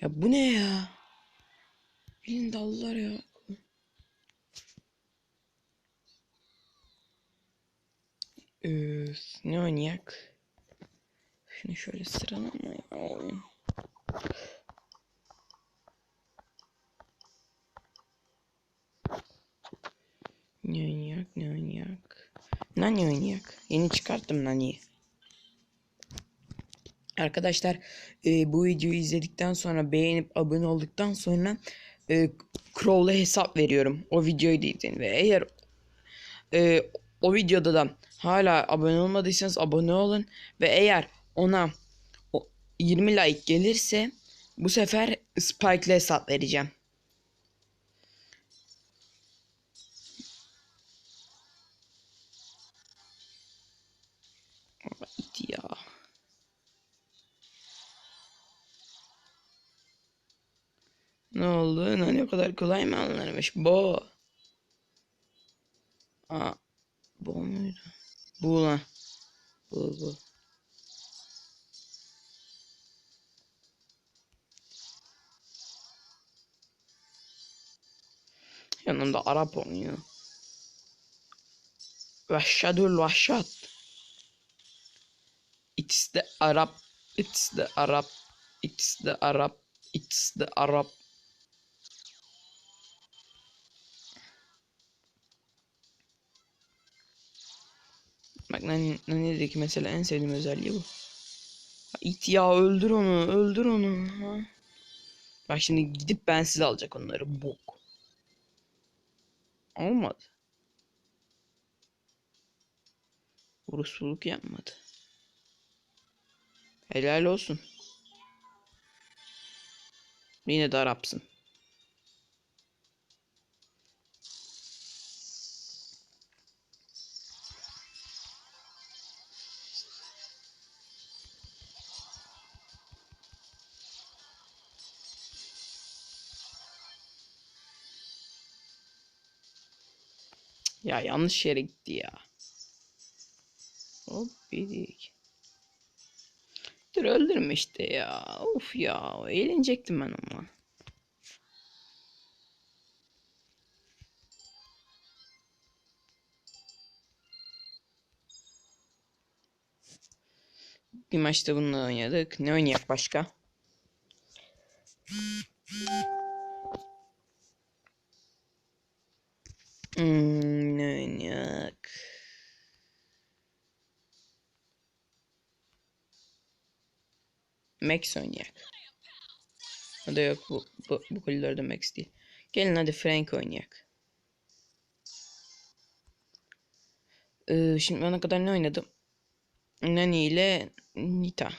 Ya bu ne ya? Bilin dallar ya. Üf, ne oynayak? Şunu şöyle sıralamaya oyun. Ne oynayak, ne oynayak? Nani oynayak? Yeni çıkarttım Nani'yi. Arkadaşlar e, bu videoyu izledikten sonra beğenip abone olduktan sonra e, Crow'la hesap veriyorum. O videoyu da izleyin ve eğer e, o videoda da hala abone olmadıysanız abone olun ve eğer ona o 20 like gelirse bu sefer Spike'la hesap vereceğim. Ne oldu? Ne kadar kolay mı alınırmış? Bu. Aa, bu muydu? Bu lan. Bu bu. Yanımda Arap oynuyor. Vahşadul vahşat. It's the Arab. It's the Arab. It's the Arab. It's the Arab. Bak Nani, Nani'deki mesela en sevdiğim özelliği bu. İt ya öldür onu öldür onu. Ha. Bak şimdi gidip ben size alacak onları bok. Olmadı. Urusluluk yapmadı. Helal olsun. Yine de Arapsın. Ya yanlış yere gitti ya. Hop bidik. Dur öldürme işte ya. Of ya. Eğlenecektim ben ama. Bir maçta bununla oynadık. Ne oynayak başka? Hmm, ne oynayak? Max oynayak. O da yok bu, bu, bu koridorda Max değil. Gelin hadi Frank oynayak. Ee, şimdi ona kadar ne oynadım? Nani ile Nita.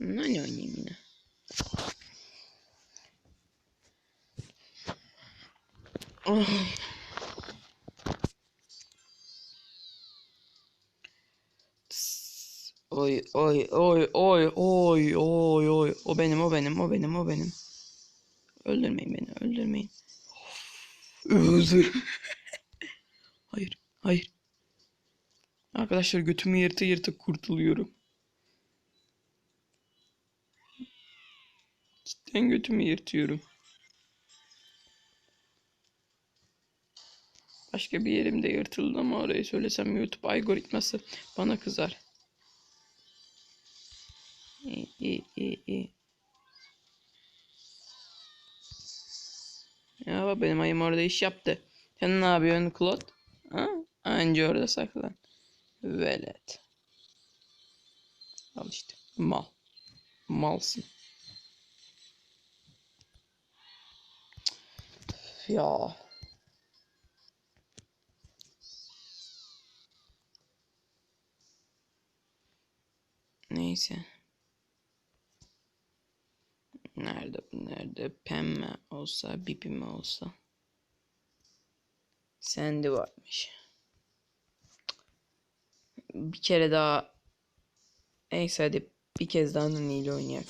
Nani oynayayım yine. Oh. Oy oy oy oy oy oy oy o benim o benim o benim o benim. Öldürmeyin beni öldürmeyin. Özür. hayır hayır. Arkadaşlar götümü yırtı yırtı kurtuluyorum. Cidden götümü yırtıyorum. Başka bir yerimde yırtıldı ama orayı söylesem YouTube algoritması bana kızar. Ya bak benim ayım orada iş yaptı. Sen ne yapıyorsun Claude? Ha? Anca orada saklan. Velet. Al işte. Mal. Malsın. Ya. Neyse. Nerede bu nerede? Pemme olsa, Bibi mi olsa. Sandy varmış. Bir kere daha Neyse hadi bir kez daha Nani ile oynayak.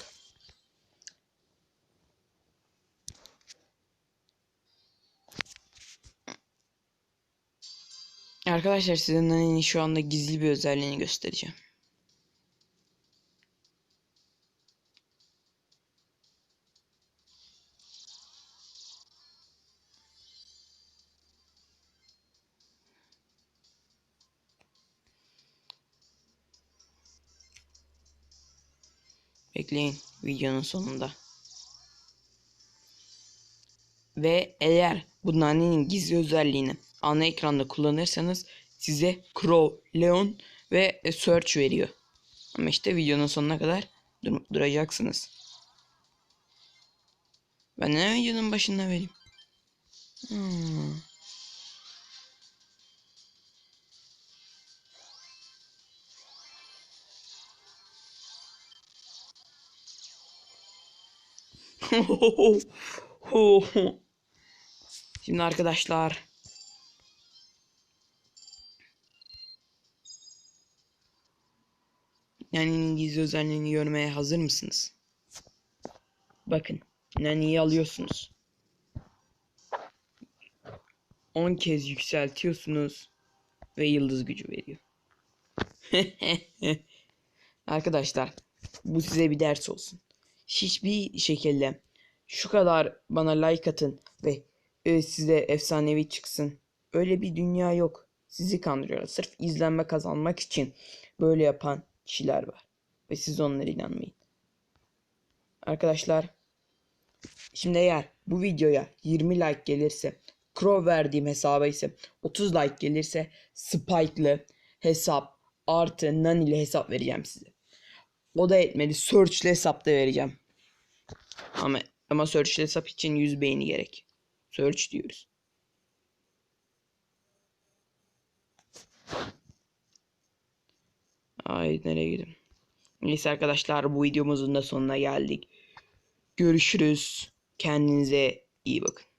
Arkadaşlar size Nani'nin şu anda gizli bir özelliğini göstereceğim. Bekleyin videonun sonunda. Ve eğer bu nanenin gizli özelliğini ana ekranda kullanırsanız size Crow, Leon ve e, Search veriyor. Ama işte videonun sonuna kadar dur- duracaksınız. Ben ne videonun başında vereyim? Hmm. Şimdi arkadaşlar Nani'nin gizli özelliğini görmeye hazır mısınız? Bakın Nani'yi alıyorsunuz. 10 kez yükseltiyorsunuz ve yıldız gücü veriyor. Arkadaşlar bu size bir ders olsun. Hiçbir şekilde şu kadar bana like atın ve e, size efsanevi çıksın. Öyle bir dünya yok. Sizi kandırıyorlar. Sırf izlenme kazanmak için böyle yapan kişiler var. Ve siz onlara inanmayın. Arkadaşlar şimdi eğer bu videoya 20 like gelirse Crow verdiğim hesaba ise 30 like gelirse Spike'lı hesap artı Nani'li hesap vereceğim size. O da etmedi. Search'li hesap da vereceğim. Ama ama search'li hesap için 100 beğeni gerek. Search diyoruz. Ay nereye gidim? Neyse arkadaşlar bu videomuzun da sonuna geldik. Görüşürüz. Kendinize iyi bakın.